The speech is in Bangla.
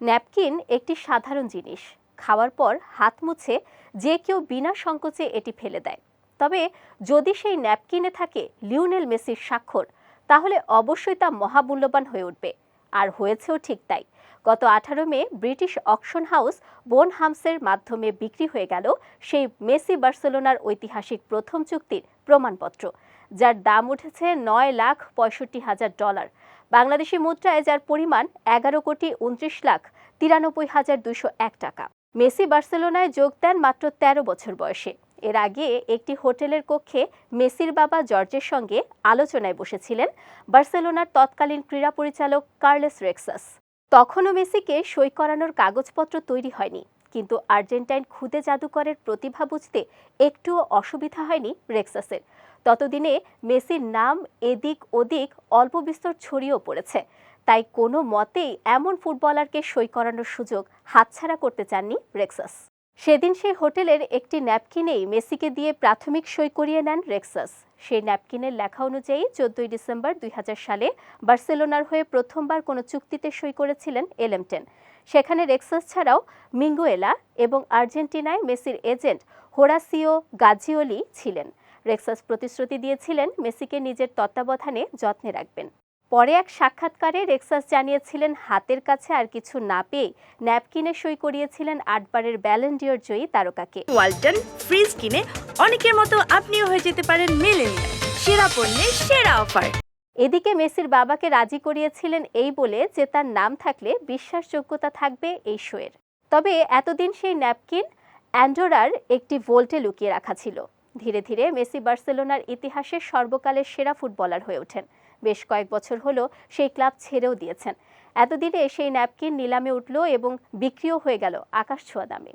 ন্যাপকিন একটি সাধারণ জিনিস। খাওয়ার পর হাত মুছে যে কেউ বিনা সংকোচে এটি ফেলে দেয়। তবে যদি সেই ন্যাপকিনে থাকে লিওনেল মেসির স্বাক্ষর, তাহলে অবশ্যই তা মহামূল্যবান হয়ে উঠবে। আর হয়েছেও ঠিক তাই। গত আঠারো মে ব্রিটিশ অকশন হাউস বোন হামসের মাধ্যমে বিক্রি হয়ে গেল সেই মেসি বার্সেলোনার ঐতিহাসিক প্রথম চুক্তির প্রমাণপত্র, যার দাম উঠেছে নয় লাখ পঁয়ষট্টি হাজার ডলার। বাংলাদেশি মুদ্রায় যার পরিমাণ এগারো কোটি উনত্রিশ লাখ তিরানব্বই হাজার দুশো এক টাকা। মেসি বার্সেলোনায় যোগ দেন মাত্র ১৩ বছর বয়সে। এর আগে একটি হোটেলের কক্ষে মেসির বাবা জর্জের সঙ্গে আলোচনায় বসেছিলেন বার্সেলোনার তৎকালীন ক্রীড়া পরিচালক কার্লেস রেক্সাস। তখনও মেসিকে সই করানোর কাগজপত্র তৈরি হয়নি। কিন্তু আর্জেন্টাইন খুদে জাদুকরের প্রতিভা বুঝতে একটুও অসুবিধা হয়নি রেক্সাসের। ততদিনে মেসির নাম এদিক ওদিক অল্প বিস্তর ছড়িয়েও পড়েছে। তাই কোনো মতেই এমন ফুটবলারকে সই করানোর সুযোগ হাতছাড়া করতে চাননি রেক্সাস। সেদিন সেই হোটেলের একটি ন্যাপকিনেই মেসিকে দিয়ে প্রাথমিক সই করিয়ে নেন রেক্সাস। সেই ন্যাপকিনের লেখা অনুযায়ী চোদ্দই ডিসেম্বর দুই হাজার সালে বার্সেলোনার হয়ে প্রথমবার কোনো চুক্তিতে সই করেছিলেন এলেমটেন। সেখানে রেক্সাস ছাড়াও মিঙ্গুয়েলা এবং আর্জেন্টিনায় মেসির এজেন্ট হোরাসিও গাজিওলি ছিলেন। রেক্সাস প্রতিশ্রুতি দিয়েছিলেন মেসিকে নিজের তত্ত্বাবধানে যত্নে রাখবেন। পরে এক সাক্ষাৎকারে রেক্সাস জানিয়েছিলেন হাতের কাছে আর কিছু না পেয়ে ন্যাপকিনে সই করিয়েছিলেন আটবারের ব্যালেন্ডিয়র জয়ী তারকাকে। ওয়ালটন ফ্রিজ কিনে অনেকের মতো আপনিও হয়ে যেতে পারেন মিলেনিয়াল। সেরা পণ্যের সেরা অফার। এদিকে মেসির বাবাকে রাজি করিয়েছিলেন এই বলে যে তার নাম থাকলে বিশ্বাসযোগ্যতা থাকবে এই শোয়ের। তবে এতদিন সেই ন্যাপকিন অ্যান্ডোরার একটি ভোল্টে লুকিয়ে রাখা ছিল। ধীরে ধীরে মেসি বার্সেলোনার ইতিহাসের সর্বকালের সেরা ফুটবলার হয়ে ওঠেন। বেশ কয়েক বছর হলো সেই ক্লাব ছেড়েও দিয়েছেন। এতদিনে সেই ন্যাপকিন নিলামে উঠল এবং বিক্রিও হয়ে গেল আকাশ ছোঁয়া দামে।